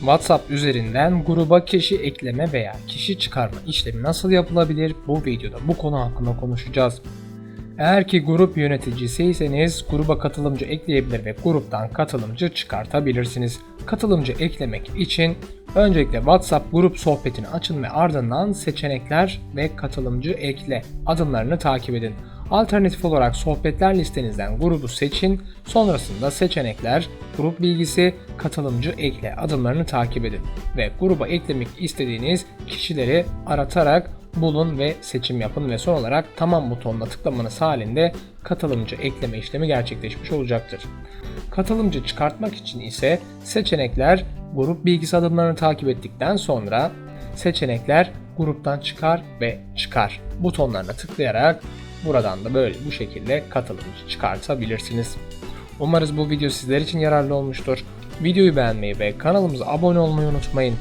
WhatsApp üzerinden gruba kişi ekleme veya kişi çıkarma işlemi nasıl yapılabilir? Bu videoda bu konu hakkında konuşacağız. Eğer ki grup yöneticisiyseniz gruba katılımcı ekleyebilir ve gruptan katılımcı çıkartabilirsiniz. Katılımcı eklemek için öncelikle WhatsApp grup sohbetini açın ve ardından seçenekler ve katılımcı ekle adımlarını takip edin. Alternatif olarak sohbetler listenizden grubu seçin, sonrasında seçenekler, grup bilgisi, katılımcı ekle adımlarını takip edin ve gruba eklemek istediğiniz kişileri aratarak bulun ve seçim yapın ve son olarak tamam butonuna tıklamanız halinde katılımcı ekleme işlemi gerçekleşmiş olacaktır. Katılımcı çıkartmak için ise seçenekler grup bilgisi adımlarını takip ettikten sonra seçenekler gruptan çıkar ve çıkar butonlarına tıklayarak buradan da böyle bu şekilde katılımcı çıkartabilirsiniz. Umarız bu video sizler için yararlı olmuştur. Videoyu beğenmeyi ve kanalımıza abone olmayı unutmayın.